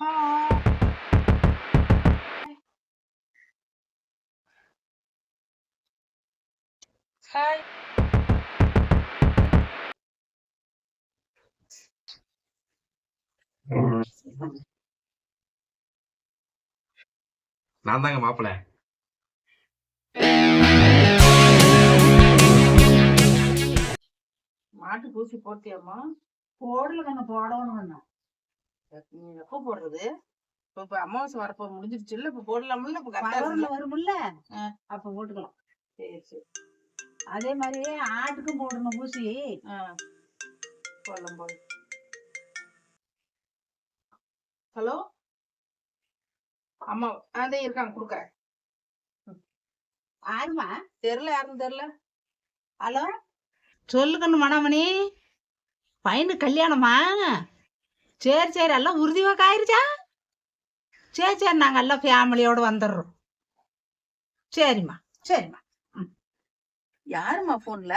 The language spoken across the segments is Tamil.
Hi. Hi. நான் தாங்க மாப்பிள்ள மாட்டு பூசி போட்டியாமா போடல கண்ணு போடணும் கண்ணு நீ எப்போ போடுறது? இப்ப இப்ப அமாவாசை வரப்போ முடிஞ்சிருச்சு இல்ல இப்ப போடலாம்ல? இப்ப கரெக்டா? வரும்ல. அப்ப போட்டுக்கலாம் சரி சரி. அதே மாதிரியே ஆட்டுக்கும் போடணும் ஊசி போடலாம் போடலாம். ஹலோ? ஆமா அதே இருக்காங்க கொடுக்குறேன். ஆறுமா தெரியல யாருன்னு தெரியல. ஹலோ? சொல்லுக்கண்ணு மணமணி. பையனுக்கு கல்யாணமா? சரி சரி எல்லாம் உறுதிவாக்க ஆயிருச்சா சரி சரி நாங்க எல்லாம் ஃபேமிலியோட வந்துடுறோம் சரிம்மா சரிம்மா யாரும்மா போன்ல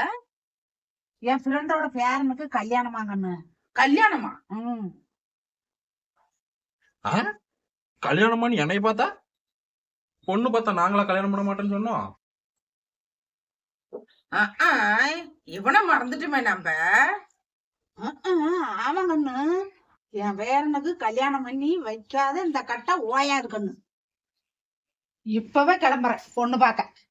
என் ஃப்ரெண்டோட பேரனுக்கு கல்யாணமாங்கண்ணு கல்யாணமா ம் ஆ? கல்யாணமான்னு என்னைய பார்த்தா பொண்ணு பார்த்தா நாங்களா கல்யாணம் பண்ண மாட்டேன்னு சொன்னோம் இவனை மறந்துட்டுமே நம்ம ஆமாங்கண்ணு என் பேரனுக்கு கல்யாணம் பண்ணி வைக்காத இந்த கட்டை ஓயா இருக்கணும் இப்பவே கிளம்புறேன் பொண்ணு பார்க்க.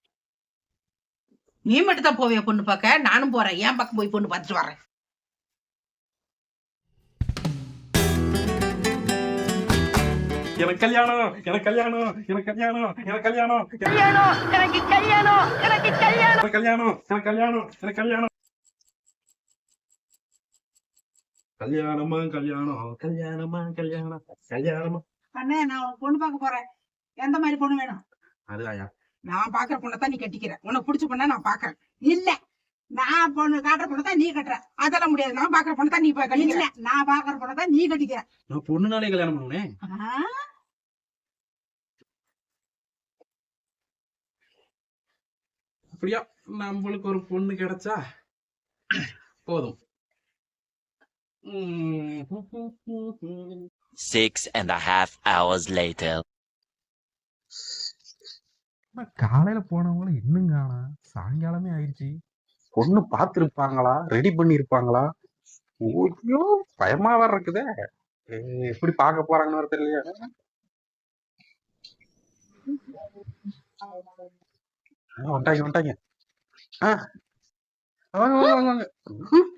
நீ மட்டும் தான் போவிய பொண்ணு பார்க்க? நானும் போறேன். என் பக்கம் போய் பொண்ணு பார்த்துட்டு வரேன் எனக்கு கல்யாணம் எனக்கு கல்யாணம் எனக்கு கல்யாணம் எனக்கு கல்யாணம். கல்யாணம் எனக்கு கல்யாணம் எனக்கு கல்யாணம். கல்யாணம் எனக்கு கல்யாணம் எனக்கு கல்யாணம். கல்யாணமா கல்யாணம்? கல்யாணமா கல்யாணம். கல்யாணமா. அண்ணே நான் உன் பொண்ணு பார்க்க போறேன். எந்த மாதிரி பொண்ணு வேணும்? அதுதாயா நான் பாக்குற பொண்ணை தான் நீ கட்டிக்கிற. உனக்கு பிடிச்ச பொண்ணை நான் பாக்குறேன் இல்ல. நான் பொண்ணு காட்டுற பொண்ணு தான் நீ கட்டுற. அதெல்லாம் முடியாது. நான் பாக்குற பொண்ணை தான் நீ கட்டிக்கிற. இல்ல. நான் பாக்குற பொண்ணு தான் நீ கட்டிக்கிற. நான் பொண்ணுனாலே கல்யாணம் பண்ணுவேன்? ஆ? அப்படியா? நம்மளுக்கு ஒரு பொண்ணு கிடைச்சா போதும். Six and a half hours later. காலையில போனவங்களும் இன்னும் காணா சாயங்காலமே ஆயிடுச்சு. பொண்ணு பார்த்திருப்பாங்களா? ரெடி பண்ணிருப்பாங்களா ஐயோ பயமா வேற இருக்குதே. எப்படி பார்க்க போறாங்கன்னு தெரியலையா. ஆ, வந்துட்டாங்க வந்துட்டாங்க. ஆ வாங்க வாங்க வாங்க வாங்க ம்.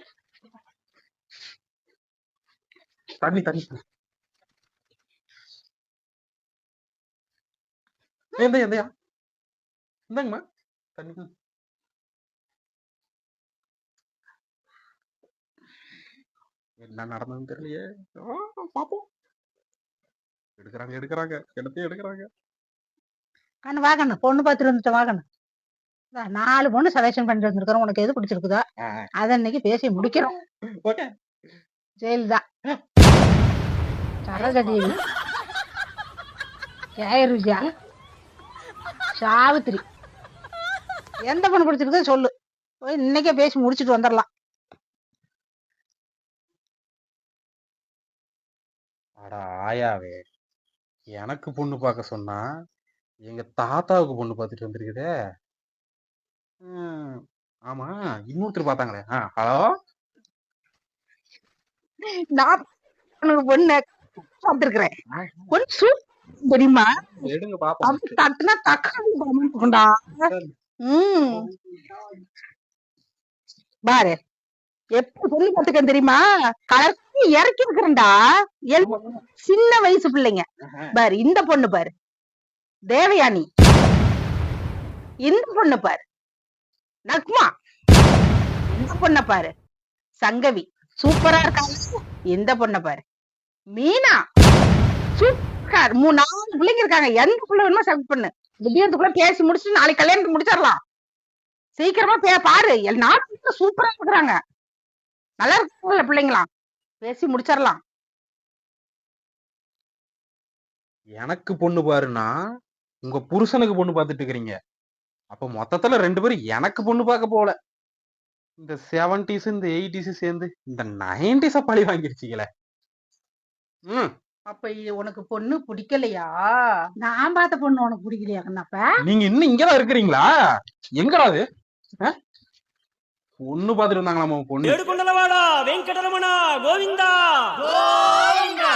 தண்ணி தண்ணி. எந்த எந்தையா இந்தாங்கம்மா. தண்ணி. என்ன நடந்ததுன்னு தெரியலையே. பாப்போம். எடுக்கிறாங்க எடுக்கிறாங்க. எடுத்தையும் எடுக்கிறாங்க. கண்ணு வாங்கண்ணு பொண்ணு பார்த்துட்டு வந்துட்டு வாங்கண்ணு நாலு பொண்ணு செலெக்ஷன் பண்ணிட்டு வந்திருக்கிறோம். உனக்கு எது பிடிச்சிருக்குதோ. அதை இன்னைக்கு பேசி முடிக்கிறோம். ஓகே. ஜெயலலிதா சரோஜாதேவி ஜெயருஜா. சாவித்திரி. எந்த பொண்ணு பிடிச்சிருக்குதோ சொல்லு. இன்னைக்கே பேசி முடிச்சிட்டு வந்துடலாம். அட ஆயாவே. எனக்கு பொண்ணு பார்க்க சொன்னா எங்க தாத்தாவுக்கு பொண்ணு பார்த்துட்டு வந்திருக்குதே. ஆமா இன்னொருத்தர் பார்த்தாங்களே. ஹலோ? நான் பொண்ணு பொண்ணு சூப்பர் தெரியுமா? தட்டுனா தக்காளி பாரு. எப்ப சொல்லி பார்த்துக்கேன் தெரியுமா? கலர்ச்சி இறக்கி இருக்கிறேன்டா சின்ன வயசு பிள்ளைங்க. பாரு இந்த பொண்ணு பாரு. தேவயானி இந்த பொண்ணு பாரு. நக்மா இந்த பொண்ண பாரு. சங்கவி. சூப்பரா இருக்காங்க இந்த பொண்ண பாரு. மீனா? மூணு நாலு பிள்ளைங்க இருக்காங்க. எந்த பிள்ளை வேணுமோ செலக்ட் பண்ணு. திடீர்னுக்குள்ள பேசி முடிச்சுட்டு நாளைக்கு கல்யாணத்துக்கு முடிச்சிடலாம். சீக்கிரமா பே பாரு எல் நாட்டு சூப்பரா இருக்கிறாங்க. நல்லா இருக்குல்ல பிள்ளைங்களாம். பேசி முடிச்சிடலாம். எனக்கு பொண்ணு பாருன்னா உங்க புருஷனுக்கு பொண்ணு பார்த்துட்டு இருக்கிறீங்க. அப்ப மொத்தத்துல ரெண்டு பேரும் எனக்கு பொண்ணு பார்க்க போகல இந்த செவன்டிஸ் இந்த எயிட்டிஸ் சேர்ந்து இந்த நைன்டிஸ பழி வாங்கிருச்சீங்களே ம். அப்ப இது உனக்கு பொண்ணு பிடிக்கலையா? நான் பார்த்த பொண்ணு உனக்கு பிடிக்கலையா கண்ணப்ப? நீங்க இன்னும் இங்கதான் இருக்கிறீங்களா? எங்கடா அது? பொண்ணு பாத்துட்டு இருந்தாங்களா பொண்ணு? வெங்கடரமணா கோவிந்தா. கோவிந்தா.